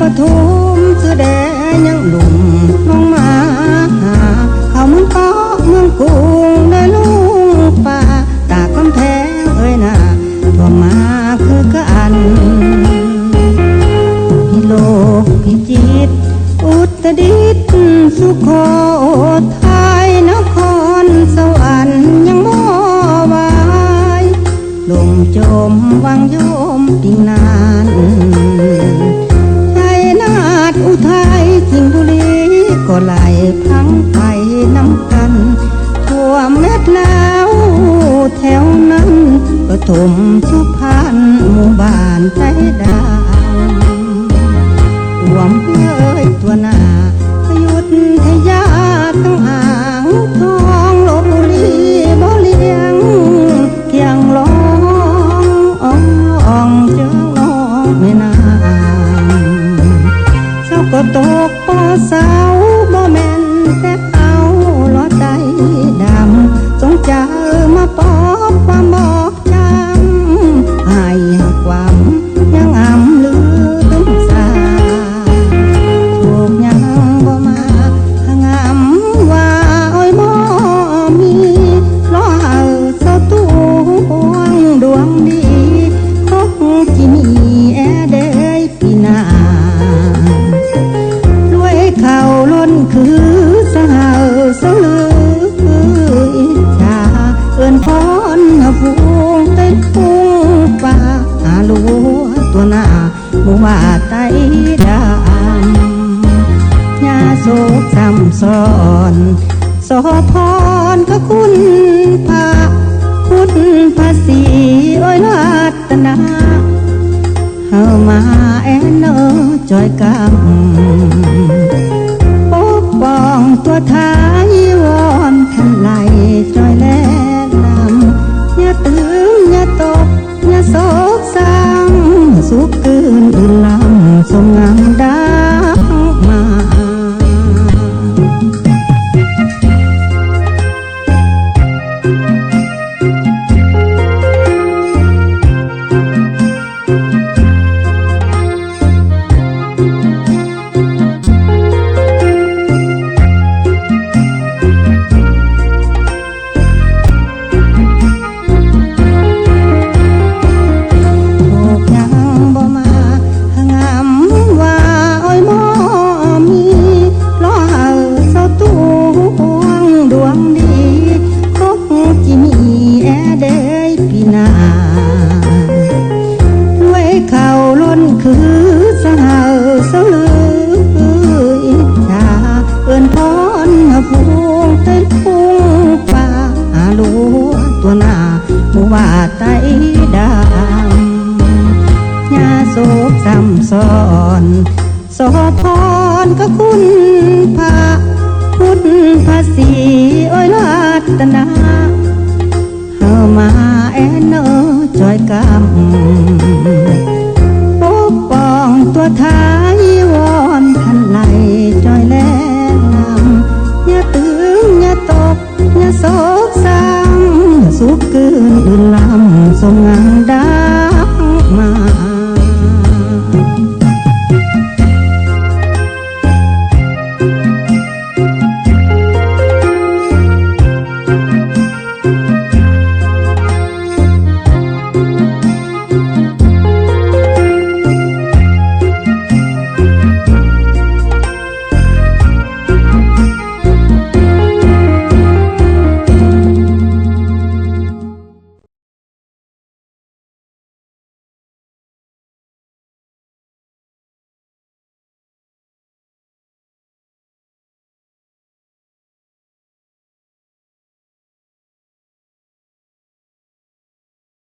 ปทุมสื้อแดงยังหนุ่มน้องมาหาเขาเมืองเกาะเมืองกรุงได้ลูกป่าตากกำแพงเอ้ยนาทั่วมาคือกันพิโลกพิจิต อุตดิตถ์สุโขทัยนครสวรรค์ยังบ่ไหวลมจมวังโยมติงนาน ไหลพังไปน้ำกันท่วเม็ดแล้วแถวนั้นปฐมสุพรรณหมู่บ้านใจดำหวมเอ้ยตัวหนาพยุดทยาตั้งอ่างทองลบบุรีบ่เลียงเพียงร้องอ่องอ่องเจ้าน้องไม่นานเจ้าก็ตกปอสา สอนสอพรก็คุณพระคุณภาษีโอ้ยรัตนาเฮามาแอนเนอจอยกำปกป้องตัวท้ายวอนทันไหลจอย รโสพรก็คุณพระคุทธภาษีโอ้ยลัตนาเฮามาแอนเนอจอยกำปกป้องตัวไทยวอนท่านไหลจอยแลนำอย่าตึงอย่าตกอย่าโศกสังสุกเกินอื่นลำสงงา